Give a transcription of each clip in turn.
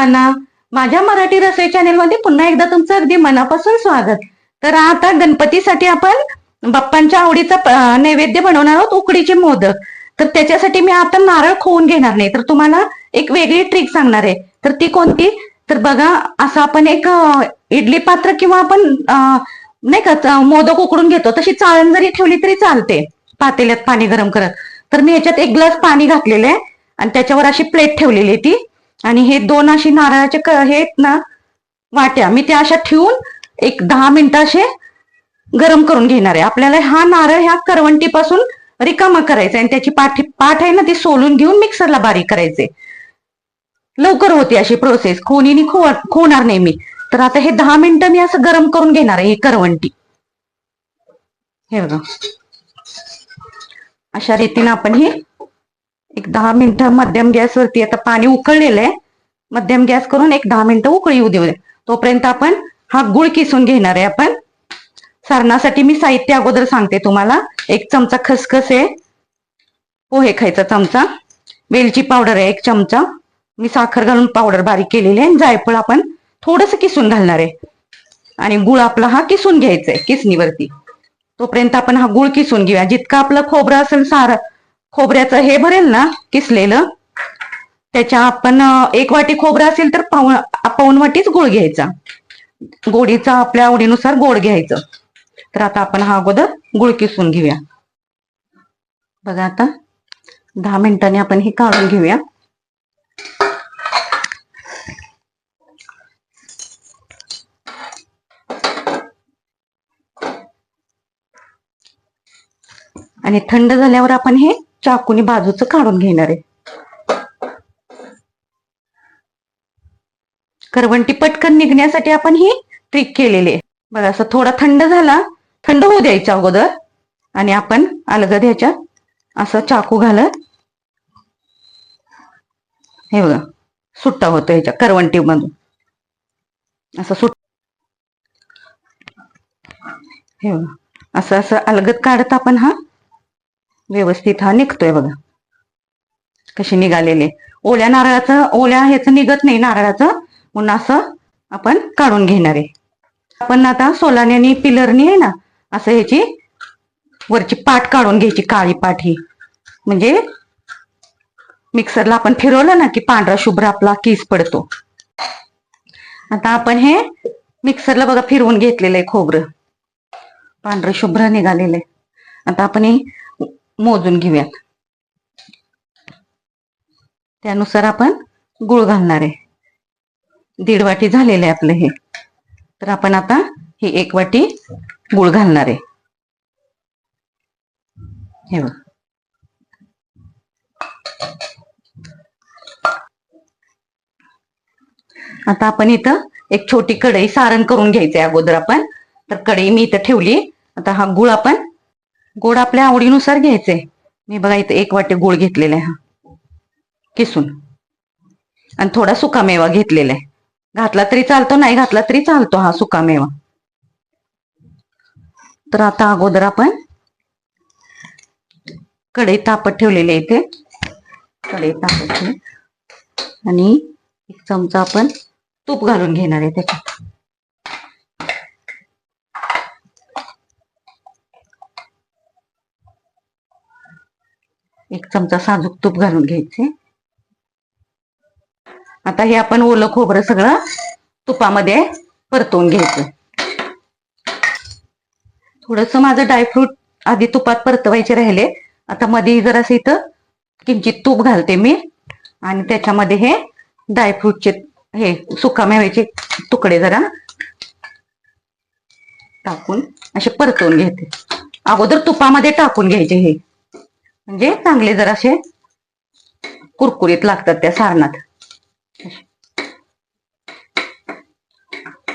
सर्वांना माझ्या मराठी रसोई चॅनेल मध्ये पुन्हा एकदा तुमचं अगदी मनापासून स्वागत. तर आता गणपतीसाठी आपण बाप्पांच्या आवडीचा नैवेद्य बनवणार आहोत उकडीचे मोदक. तर त्याच्यासाठी मी आता नारळ खोवून घेणार नाही. तर तुम्हाला एक वेगळी ट्रिक सांगणार आहे. तर ती कोणती? तर बघा असं आपण एक इडली पात्र किंवा आपण नाही का मोदक उकडून घेतो. तशी चाळण जरी ठेवली तरी चालते पातेल्यात पाणी गरम करत. तर मी याच्यात एक ग्लास पाणी घातलेलं आहे. आणि त्याच्यावर अशी प्लेट ठेवलेली आहे ती. आणि हे दोन अशी नारळाचे हे आहेत ना वाट्या. मी त्या अशा ठेवून एक दहा मिनिटं असे गरम करून घेणार आहे. आपल्याला हा नारळ ह्या करवंटीपासून रिकामा करायचा आणि त्याची पाठी पाठ आहे ना ती सोलून घेऊन मिक्सरला बारीक करायचे. लवकर होते अशी प्रोसेस खोनीने खो खोणार नाही मी. तर आता हे दहा मिनिटं मी असं गरम करून घेणार आहे ही करवंटी. हे बघा. अशा रीतीनं आपण हे दहा मिनिटं मध्यम गॅसवरती आता पाणी उकळलेलं आहे. मध्यम गॅस करून एक दहा मिनिटं उकळी येऊ देऊ. दे. तोपर्यंत आपण हा गुळ किसून घेणार आहे आपण. सारणासाठी मी साहित्य अगोदर सांगते तुम्हाला. एक चमचा खसखस आहे. पोहे खायचा चमचा. वेलची पावडर आहे एक चमचा. मी साखर घालून पावडर बारीक केलेली आहे. जायफळ आपण थोडस किसून घालणार आहे. आणि गुळ आपला हा किसून घ्यायचा आहे किसणीवरती. तोपर्यंत आपण हा गुळ किसून घेऊया. जितका आपलं खोबरं असेल सार खोबऱ्याचं हे भरेल ना किसलेलं? त्याच्या आपण एक वाटी खोबरं असेल तर पाऊन पाऊन वाटीच गोळ घ्यायचा. गोडीचा आपल्या आवडीनुसार गोड घ्यायचं. तर आता आपण हा अगोदर गुळ किसून घेऊया. बघा आता दहा मिनिटांनी आपण हे काढून घेऊया. आणि थंड झाल्यावर आपण हे चाकूनी बाजूचं काढून घेणार आहे. करवंटी पटकन निघण्यासाठी आपण ही ट्रिक केलेली आहे. बघा असं थोडा थंड झाला थंड होऊ द्यायचा अगोदर. आणि आपण अलगद ह्याच्यात असं चाकू घालत हे बघा सुट्टा होतो ह्याच्या करवंटी मधून असं सुट हे बघा असं असं अलगद काढत आपण हा व्यवस्थित हा निघतोय बघा. कशी निघालेले. ओल्या नारळाचं ओल्या ह्याचं निघत नाही नारळाचं. म्हणून असं आपण काढून घेणार आहे. आपण आता सोलाने पिलरनी आहे ना असं ह्याची वरची पाट काढून घ्यायची काळी पाट ही. म्हणजे मिक्सरला आपण फिरवलं ना की पांढरा शुभ्र आपला किस पडतो. आता आपण हे मिक्सरला बघा फिरवून घेतलेलं आहे खोबरं. पांढरं शुभ्र निघालेलं आहे. आता आपण हे मोजून घेऊयात. त्यानुसार आपण गुळ घालणार आहे. दीड वाटी झालेलं आहे आपलं हे. तर आपण आता ही एक वाटी गुळ घालणार आहे. हे बघ. आता आपण इथं एक छोटी कढई सारण करून घ्यायचे अगोदर आपण. तर कढई मी इथं ठेवली. आता हा गुळ आपण गोड आपल्या आवडीनुसार घ्यायचंय मी बघा इथे एक वाटी गोड घेतलेला आहे. हा किसून. आणि थोडा सुकामेवा घेतलेला आहे. घातला तरी चालतो नाही घातला तरी चालतो हा सुकामेवा. तर आता अगोदर आपण कढई तापत ठेवलेली आहे इथे. कढई तापत आणि एक चमचा आपण तूप घालून घेणार आहे त्याच्यात. एक चमचा साजूक तूप घालून घ्यायचे. आता हे आपण ओलं खोबरं सगळं तुपामध्ये परतवून घ्यायचं. थोडस माझं ड्रायफ्रूट आधी तुपात परतवायचे राहिले. आता मध्ये जरासं इथं किंचित तूप घालते मी. आणि त्याच्यामध्ये हे ड्रायफ्रूटचे हे सुका मेव्याचे तुकडे जरा टाकून असे परतवून घेते. अगोदर तुपामध्ये टाकून घ्यायचे हे. म्हणजे चांगले जराशे कुरकुरीत लागतात त्या सारणात.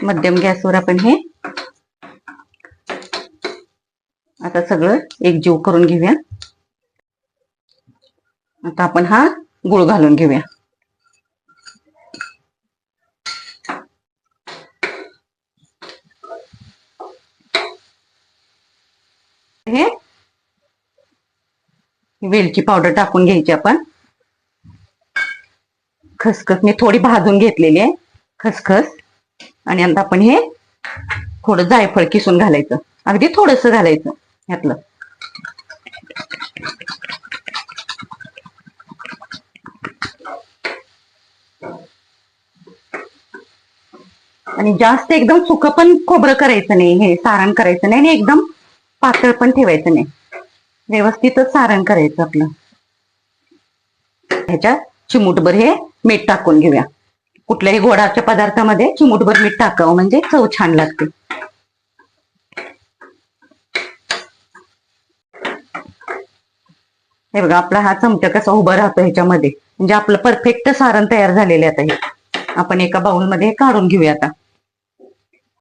मध्यम गॅसवर आपण हे आता सगळं एकजीव करून घेऊया. आता आपण हा गुळ घालून घेऊया हे वेलची पावडर टाकून घ्यायची आपण. खसखस मी थोडी भाजून घेतलेली आहे. खसखस. आणि आता आपण हे थोडं जायफळ किसून घालायचं. अगदी थोडस घालायचं ह्यातलं. आणि जास्त एकदम सुकं पण खोबरं करायचं नाही हे सारण करायचं नाही आणि एकदम पातळ पण ठेवायचं नाही. व्यवस्थितच सारण करायचं आपलं. ह्याच्यात चिमूटभर हे मीठ टाकून घेऊया. कुठल्याही गोडाच्या पदार्थामध्ये चिमूटभर मीठ टाकावं म्हणजे चव छान लागते. हे बघा आपला हा चमचा कसा उभा राहतो ह्याच्यामध्ये. म्हणजे आपलं परफेक्ट सारण तयार झालेलं आहे आता हे. आपण एका बाउलमध्ये काढून घेऊया आता.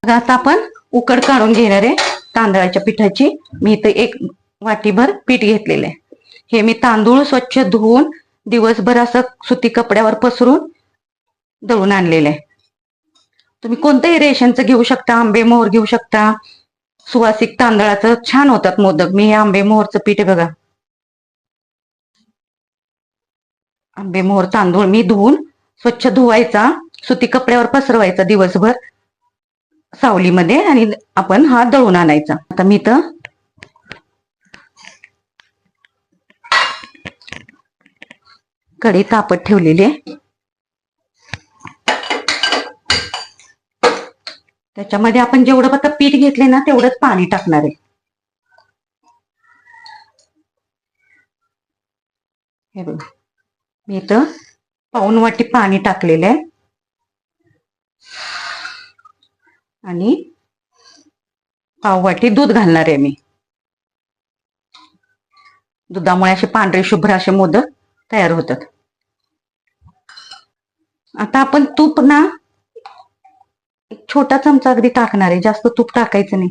आता आपण उकड काढून घेणार आहे तांदळाच्या पिठाची. मी इथं एक वाटीभर पीठ घेतलेले. हे मी तांदूळ स्वच्छ धुवून दिवसभर असं सुती कपड्यावर पसरून दळून आणलेले. तुम्ही कोणतंही रेशनचं घेऊ शकता आंबे मोहर घेऊ शकता. सुवासिक तांदळाचं छान होतात मोदक. मी हे आंबे मोहरचं पीठ बघा. आंबे मोहर तांदूळ मी धुवून स्वच्छ धुवायचा सुती कपड्यावर पसरवायचा दिवसभर सावलीमध्ये आणि आपण हा दळून आणायचा. आता मी तर कढई तापत ठेवलेली आहे. त्याच्यामध्ये आपण जेवढं आता पीठ घेतले ना तेवढंच पाणी टाकणार आहे. हे बघा. मी इथं पाऊन वाटी पाणी टाकलेलं आहे. आणि पाव वाटी दूध घालणार आहे मी. दुधामुळे असे पांढरे शुभ्र असे मोदक तयार होतात. आता आपण तूप ना एक छोटा चमचा अगदी टाकणार आहे. जास्त तूप टाकायचं नाही.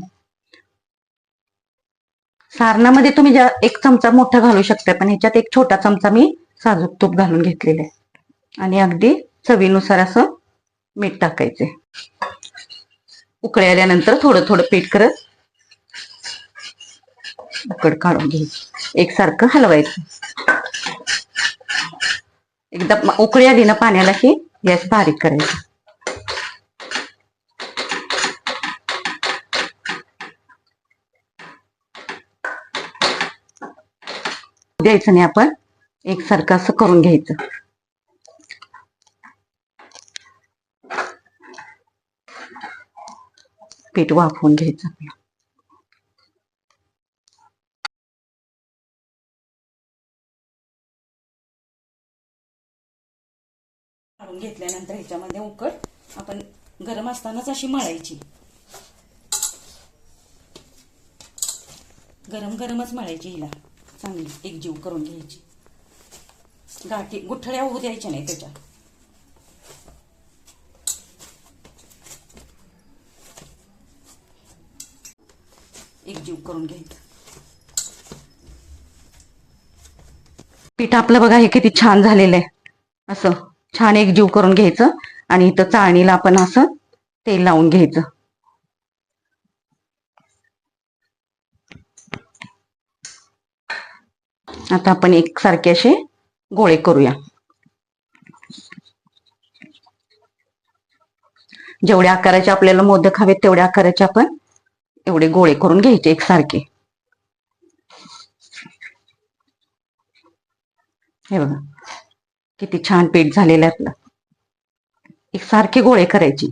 सारणामध्ये तुम्ही जा एक चमचा मोठा घालू शकता पण ह्याच्यात एक छोटा चमचा मी साजूक तूप घालून घेतलेलं आहे. आणि अगदी चवीनुसार असं मीठ टाकायचे उकळी आल्यानंतर थोडं थोडं पीठ करत उकड काढून घ्यायची. एकसारखं हलवायचं. एकदा उकळी आली ना पाण्याला की गॅस बारीक करायचा. द्यायचं नाही आपण. एकसारखं असं करून घ्यायचं. पीठ वाफवून घ्यायचं आपलं. घेतल्यानंतर ह्याच्यामध्ये उकड आपण गरम असतानाच अशी मळायची. गरम गरमच मळायची हिला. चांगली एकजीव करून घ्यायची. गाठी गुठळ्या होऊ द्यायच्या नाही त्याच्या. एकजीव करून घ्यायचं. पीठ आपलं बघा हे किती छान झालेलं आहे. असं. छान एक जीव करून घ्यायचं आणि इथं चाळणीला आपण असं तेल लावून घ्यायचं. आता आपण एकसारखे असे गोळे करूया. जेवढ्या आकाराचे आपल्याला मोदक हवेत तेवढ्या आकाराचे आपण एवढे गोळे करून घ्यायचे एकसारखे. हे बघा. किती छान पीठ झालेलं आपलं. एक सारखे गोळे करायची.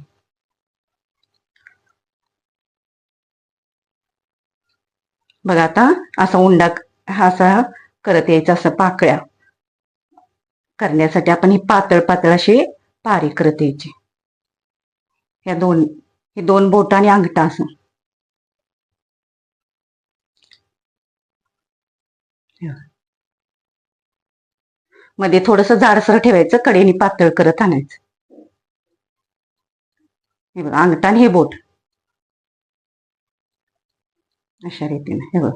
बघा आता असा उंडा हा असा करत यायचा असं पाकळ्या. करण्यासाठी आपण ही पातळ पातळ अशी पारी करत यायची. या दोन हे दोन बोट आणि अंगठा असं. मध्ये थोडस जाडसर ठेवायचं कडेने पातळ करत आणायचं. हे बघा अंगठा आणि हे बोट. अशा रीतीने हे बघ.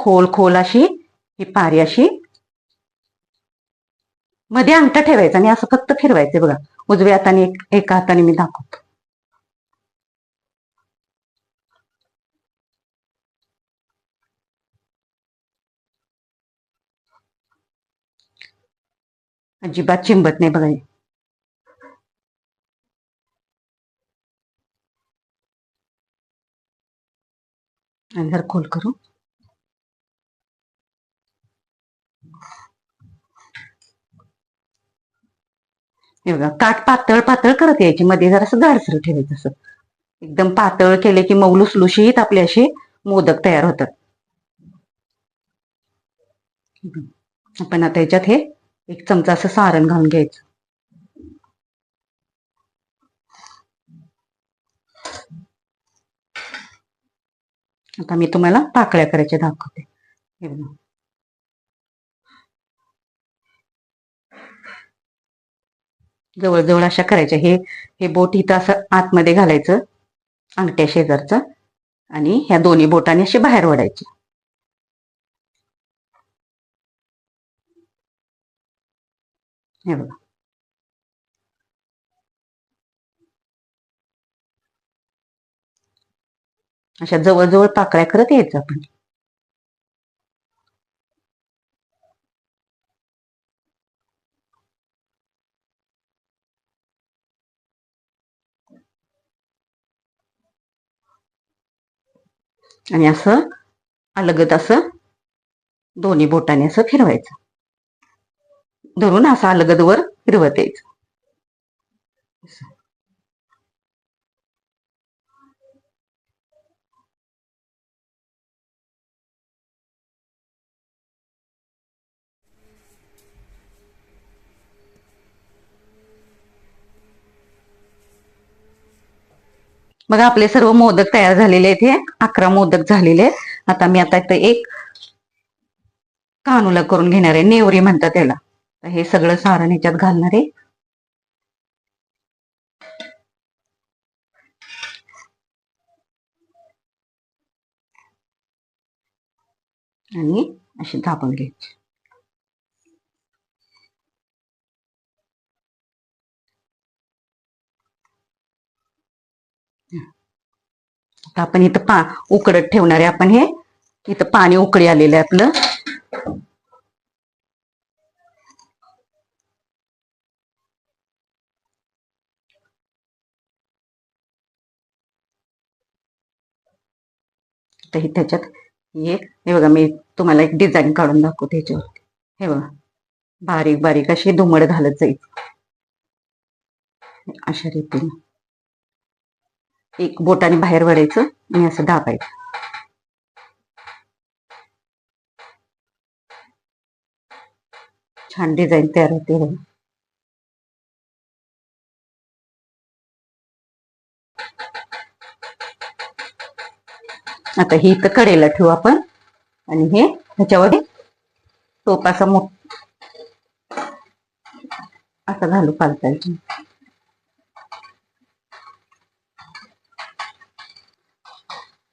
खोल खोल अशी ही पारी अशी. मध्ये अंगठा ठेवायचा आणि असं फक्त फिरवायचं बघा. उजव्या हाताने एक एका हाताने मी दाखवतो. अजिबात चिंबत नाही बघा आणि जर खोल करू. हे बघा काठ पातळ पातळ करत यायची. मध्ये जरासं जाडसर ठेवायचं असं. एकदम पातळ केले की मऊ लुसलुशीत आपले असे मोदक तयार होतात. आपण आता याच्यात हे एक चमचा असं सारण घालून घ्यायचं. आता मी तुम्हाला पाकळ्या करायच्या दाखवते. हे बघा. जवळजवळ अशा करायच्या. हे हे बोट इथं असं आतमध्ये घालायचं अंगठ्या शेजारचं आणि ह्या दोन्ही बोटाने असे बाहेर ओढायचे. हे बघा. अशा जवळजवळ पाकळ्या करत यायचं आपण. आणि असं अलगत असं दोन्ही बोटाने असं फिरवायचं. धरून असं अलगद वर फिरवत. यायचं बघा आपले सर्व मोदक तयार झालेले आहेत हे. अकरा मोदक झालेले आहेत. आता मी आता इथं एक कानुला करून घेणार आहे. नेवरी म्हणतात त्याला तर हे सगळं सारण ह्याच्यात घालणार आहे. आणि अशी दाबून घ्यायची. आता आपण इथं पा उकडत ठेवणार आहे आपण हे. इथं पाणी उकळी आलेलं आहे आपलं. तर त्याच्यात हे हे बघा मी तुम्हाला एक डिझाईन काढून दाखवते ह्याच्यावरती. हे बघा बारीक बारीक अशी धुमड घालत जाईल. अशा रीतीने. एक बोटाने बाहेर वडायचं आणि असं दाबायचं. छान डिझाईन तयार होते बघा. आता ही इथं कडेला ठेवू आपण. आणि हे ह्याच्यावर टोपाचा मोठ असा घालू पालता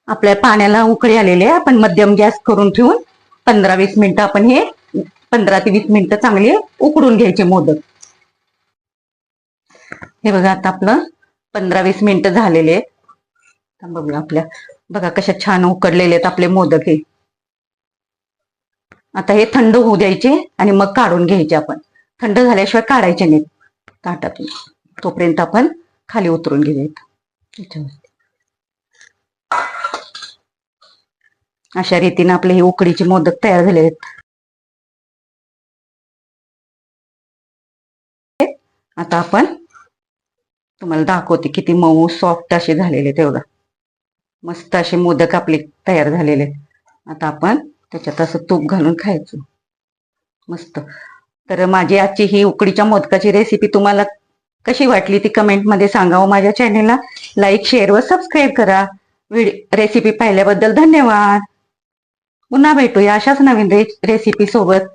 आपल्या पाण्याला उकळी आलेली आहे. आपण मध्यम गॅस करून ठेवून पंधरा वीस मिनिटं आपण हे पंधरा ते वीस मिनिटं चांगले उकडून घ्यायचे मोदक. हे बघा आता आपलं पंधरा वीस मिनिटं झालेले आहेत. बघूया आपल्या बघा कशा छान उकडलेले आहेत आपले मोदक हे. आता हे थंड होऊ द्यायचे आणि मग काढून घ्यायचे आपण. थंड झाल्याशिवाय काढायचे नाहीत. ताटातून. तोपर्यंत आपण खाली उतरून घेऊयात. अशा रीतीने आपले हे उकडीचे मोदक तयार झाले आहेत. आता आपण तुम्हाला दाखवते किती मऊ सॉफ्ट असे झालेले तेवढं मस्त असे मोदक आपले तयार झालेले आता आपण त्याच्यात असं तूप घालून खायचं. मस्त. तर माझी आजची ही उकडीच्या मोदकाची रेसिपी तुम्हाला कशी वाटली ती कमेंटमध्ये सांगा व माझ्या चॅनेलला लाईक शेअर व सबस्क्राईब करा. व्हिडिओ रेसिपी पाहिल्याबद्दल धन्यवाद. पुन्हा भेटूया अशाच नवीन रेसिपी सोबत.